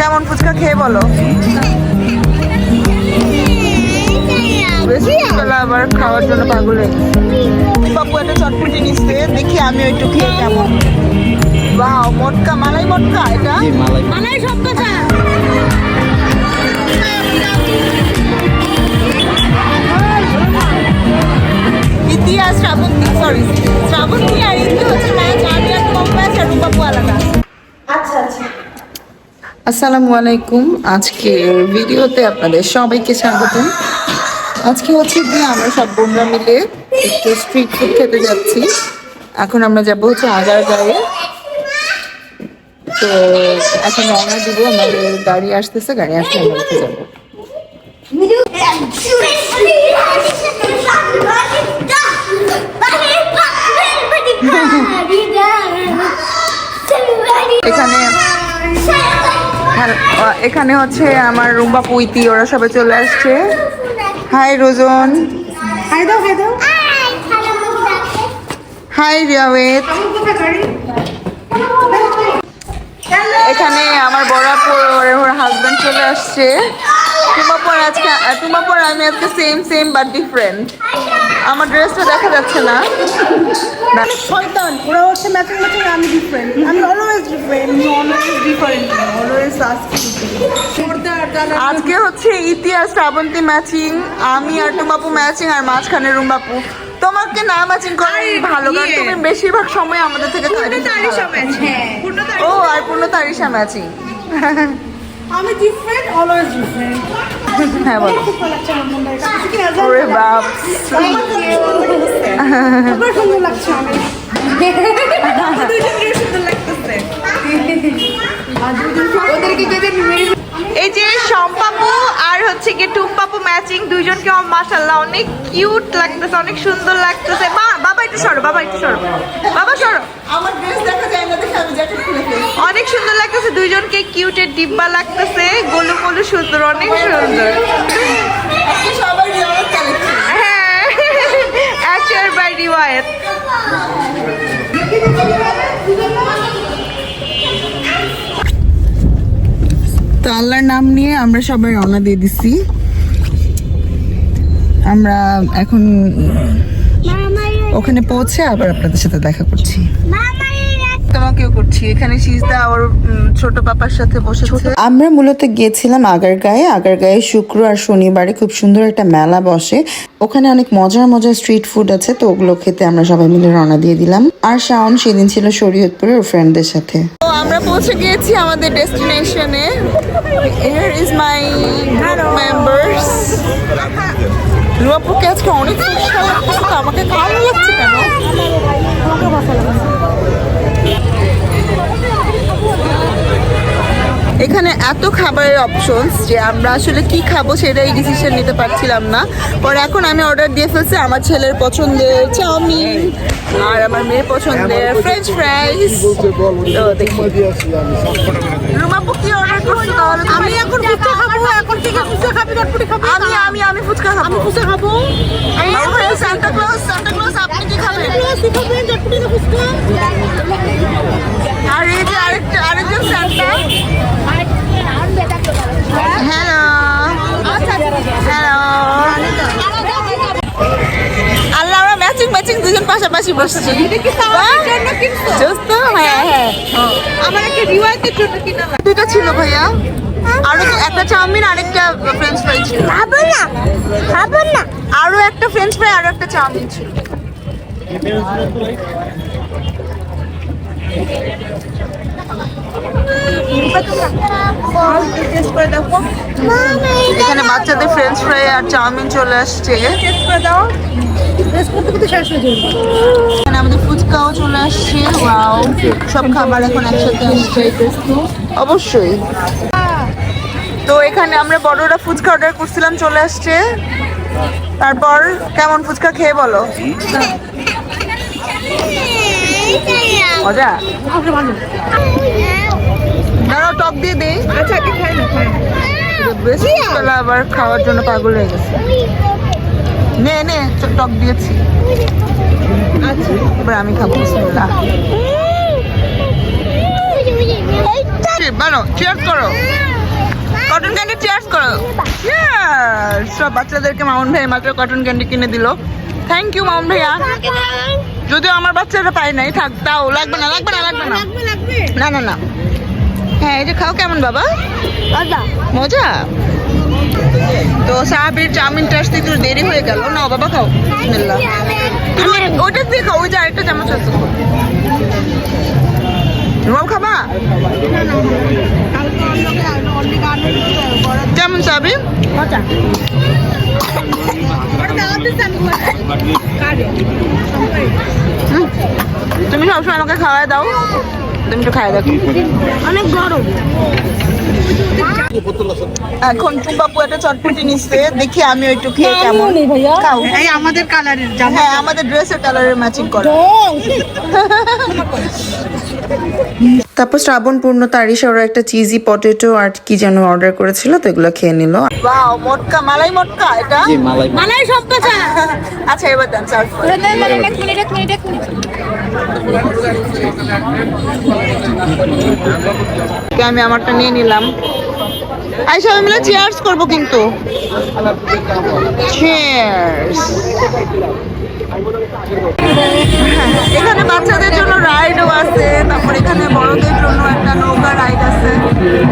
কেমন ফুচকা খেয়ে বলো? বেশি বেলা আবার খাওয়ার জন্য পাগল। হয়ে। বাবু একটা চটপটি নিচ্ছে দেখি আমিও একটু খেয়ে কেমন। বাহ মটকা মালাই মটকা এটা? মালাই সব কথা। ইতি আর শ্রাবন্তী সরি শ্রাবন্তী আর ইতি হচ্ছে ম্যাচ আমি আর কম ম্যাচ আর রূপাপু আলাদা। আসসালামু আলাইকুম। আজকের ভিডিওতে আপনাদের সবাইকে স্বাগতম। আজকে হচ্ছে গিয়ে আমরা সব বোনরা মিলে একটু স্ট্রিট ফুড খেতে যাচ্ছি। এখন আমরা যাব হচ্ছে আগার গায়ে। তো এখন রওনা দিব, আমাদের গাড়ি আসতেছে, গাড়ি আসতে আমরা উঠে যাব। এখানে হ্যাঁ, এখানে হচ্ছে আমার রুম্বা পুইতি ওরা সবাই চলে আসছে। হাই রোজন। হাই দাও হাই দাও। হাই রিয়াওয়েত এখানে আমার বড় ওর হাজবেন্ড চলে আসছে। তোমাপর আজকে তোমাপর আমি আজকে সেম সেম বাট ডিফারেন্ট আমার ড্রেসটা দেখা যাচ্ছে না। না। শয়তান ওরা হচ্ছে ম্যাচিং ম্যাচিং আমি ডিফারেন্ট আমি always different always different always আজকে হচ্ছে ইতিহাস শ্রাবন্তী ম্যাচিং আমি আর টুমাপু ম্যাচিং আর মাঝখানে রুম্বাপু তোমাকে না ম্যাচিং করাই ভালো কারণ ইয়ে। তুমি বেশিরভাগ সময় আমাদের থেকে ও আর পূর্ণ তারিশা ম্যাচিং আমি ডিফারেন্ট অলওয়েজ ডিফারেন্ট হ্যাঁ বলো। ওরে বাপ সুন্দর লাগছে ওদেরকে এই আর হচ্ছে কি টুম্পাপু ম্যাচিং দুইজনকে মাশাআল্লাহ অনেক কিউট লাগতেছে অনেক সুন্দর লাগতেছে। বাবা একটু সরো বাবা একটু সরো। বাবা সরো। আমার ড্রেস দেখা যায় না দেখে আমি জ্যাকেট খুলে অনেক সুন্দর লাগতেছে দুইজনকে কিউটের ডিব্বা লাগতেছে গোলু গোলু সুন্দর অনেক সুন্দর। সবাই হ্যাঁ অ্যাকচুয়াল বাই রিওয়ায়েত। তো আল্লাহর নাম নিয়ে আমরা সবাই রওনা দিয়ে দিছি। আমরা এখন ওখানে পৌঁছে আবার আপনাদের সাথে দেখা করছি। তোমাকেও করছি। এখানে সিজদা ওর ছোট পাপার সাথে বসেছে। আমরা মূলত গিয়েছিলাম আগারগাঁয়ে। আগারগাঁয়ে শুক্র আর শনিবারে খুব সুন্দর একটা মেলা বসে। ওখানে অনেক মজার মজার স্ট্রিট ফুড আছে তো ওগুলো খেতে আমরা সবাই মিলে রওনা দিয়ে দিলাম। আর শাওন সেদিন ছিল শরীয়তপুরে ওর ফ্রেন্ডদের সাথে। তো আমরা পৌঁছে গিয়েছি আমাদের ডেস্টিনেশনে হিয়ার ইজ মাই মেম্বার্স রুয়াপুকে আজকে অনেক আমাকে কালো লাগছে কেন? এখানে এত খাবারের অপশনস যে আমরা আসলে কি খাব সেটাই ডিসিশন নিতে পারছিলাম না। পরে এখন আমি অর্ডার দিয়ে ফেলছি আমার ছেলের পছন্দের চাউমিন আর আমার মেয়ের পছন্দের ফ্রেঞ্চ ফ্রাইস তো দেখি। রুমাপু কি অর্ডার করছ তাহলে? আমি এখন ফুচকা খাব এখন থেকে ফুচকা খাবি চটপটি খাব আমি আমি আমি ফুচকা খাব। আমি ফুচকা খাব। সান্টা ক্লজ সান্টা ক্লজ আপনি কি খাবেন? আর এই যে আরেকটা আরেকজন সান্টা পাশাপাশি বসছি? হ্যাঁ হ্যাঁ। আমার একটা রিওয়ায়তের জন্য কিনা ছিল ভাইয়া। আরও তো একটা চাউমিন আরেকটা ফ্রেঞ্চ ফ্রাই ছিল। খাব না খাব না। আরও একটা ফ্রেঞ্চ ফ্রাই আরও একটা চাউমিন ছিল। এখানে বাচ্চাদের ফ্রেঞ্চ ফ্রাই আর চাউমিন চলে আসছে। এখানে আমাদের ফুচকাও চলে আসছে। ওয়াও সব খাবার এখন একসাথে আসছে। অবশ্যই। তো এখানে আমরা বড়রা ফুচকা অর্ডার করছিলাম চলে আসছে। তারপর কেমন ফুচকা খেয়ে বলো? মজা? দাঁড়াও টক দিয়ে আচ্ছা খাই না বেলা আবার খাওয়ার জন্য পাগল হয়ে গেছে। নে নে টক দিয়েছি। আচ্ছা। এবার আমি খাব বিসমিল্লাহ। বানো চেয়ার করো। কটন ক্যান্ডি চেয়ার্স করো! সব বাচ্চাদেরকে মামুন ভাই মাত্র কটন ক্যান্ডি কিনে দিল। থ্যাংক ইউ মামুন ভাইয়া যদিও আমার বাচ্চারা পায় নাই থাক তাও লাগবে না লাগবে না লাগবে না না না না হ্যাঁ এই যে খাও কেমন বাবা মজা তো সাহাবির চাউমিনটা আসতে একটু দেরি হয়ে গেল না বাবা খাও ওটা দিয়ে খাও ওই যে আরেকটা চামচ আছে রোল খাবা কেমন সাবি তুমি সবসময় আমাকে খাওয়াই দাও। তুমি একটু খাওয়াই দেখো। অনেক গরম। এখন টুম্বাপু একটা চটপটি নিচ্ছে। দেখি আমি ওইটু খেয়ে কেমন খাও। এই আমাদের কালারের জামা হ্যাঁ আমাদের ড্রেসের কালারের ম্যাচিং করে। তারপর শ্রাবণ পূর্ণ তারিশা ওরা একটা চিজি পটেটো আর কি যেন অর্ডার করেছিল তো এগুলো খেয়ে নিল। ওয়াও মটকা মালাই মটকা এটা? মালাই সব কথা আচ্ছা এবার দেন আমি আমারটা নিয়ে নিলাম। এই সবাই মিলে চেয়ার্স করব কিন্তু। চেয়ার্স এখানে বাচ্চাদের জন্য রাইডও আছে তারপর এখানে বড়দের জন্য একটা নৌকা রাইড আছে।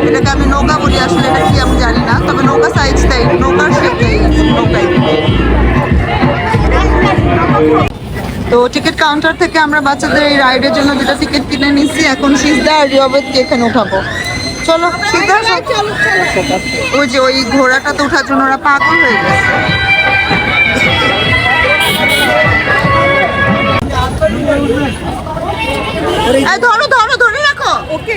এটাকে আমি নৌকা বলি আসলে এটা কি আমি জানি না তবে নৌকা সাইজ তাই নৌকার শেপ তাই নৌকাই তো টিকিট কাউন্টার থেকে আমরা বাচ্চাদের এই রাইডের জন্য দুটো টিকিট কিনে নিচ্ছি এখন সিজদা আর রিয়াবেদকে এখানে উঠাবো। চলো সিজদা ওই যে ওই ঘোড়াটাতে ওঠার জন্য ওরা পাগল হয়ে গেছে। এই ধরো ধরো ধরে রাখো। ওকে।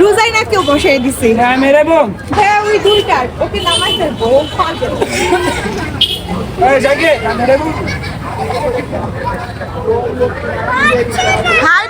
রোজাই না কেউ বসাই দিছে। হ্যাঁ মেরে বোন হ্যাঁ ওই দুইটার ওকে নামাই ফেলব ও পারবে হাই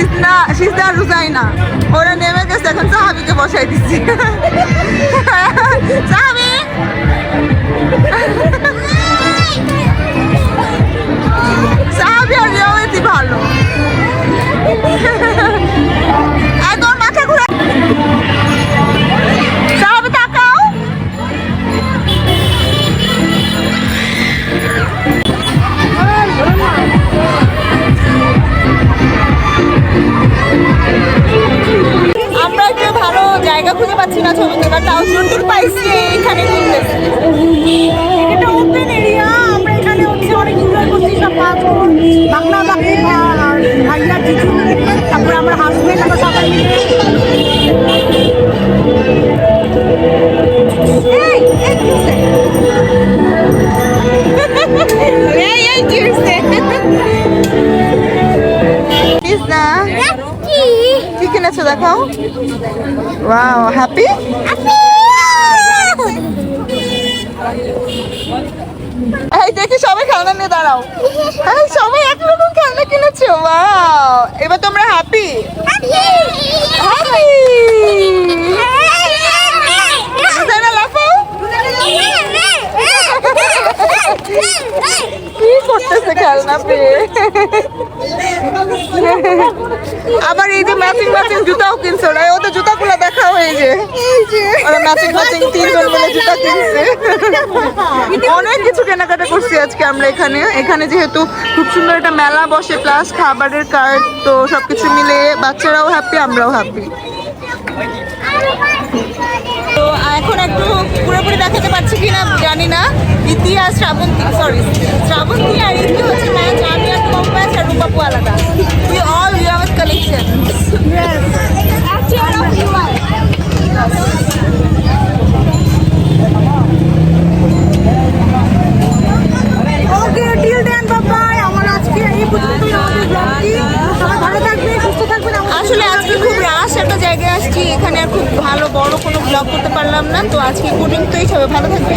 দিল সিজদা সিজদা আর রুজাই না ওরা নেমে গেছে এখন সাহাবিকে বসাই দিচ্ছি সাহাবি না ছবি তোলা তাও যতটুকু পাইছি এখানে কিনতেছি এটা ওপেন এরিয়া আমরা এখানে হচ্ছে অনেক এনজয় করছি, সব পাঁচজন বাংলা বাকি ভাইয়া, জিজু, তারপরে আমার হাজবেন্ড আমরা সবাই মিলে। ওয়াও হ্যাপি এই দেখি সবাই খেলনা নিয়ে দাঁড়াও এই সবাই একরকম খেলনা কিনেছো ওয়াও এবার তোমরা হ্যাপি হ্যাপি কি করতেছে খেলনা পেয়ে আবার এই যে ম্যাচিং ম্যাচিং জুতাও কিনছো ওরা। ওদের জুতাগুলো দেখা হয়ে যে। ওরা ম্যাচিং ম্যাচিং তিনজন মিলে জুতা কিনছে। অনেক কিছু কেনাকাটা করছি আজকে আমরা এখানে। এখানে যেহেতু খুব সুন্দর একটা মেলা বসে প্লাস খাবারের কার্ড তো সবকিছু মিলে বাচ্চারাও হ্যাপি আমরাও হ্যাপি তো এখন একটু পুরোপুরি দেখাতে পারছি কিনা জানি না। ইতি আর শ্রাবন্তী সরি শ্রাবন্তী আর ইতি হচ্ছে ম্যাচ আমি আর কম ম্যাচ আর রূপাপু আলাদা। We all you have collection আর খুব ভালো বড় কোনো ব্লগ করতে পারলাম না। তো আজকে পর্যন্তই। সবাই ভালো থাকবে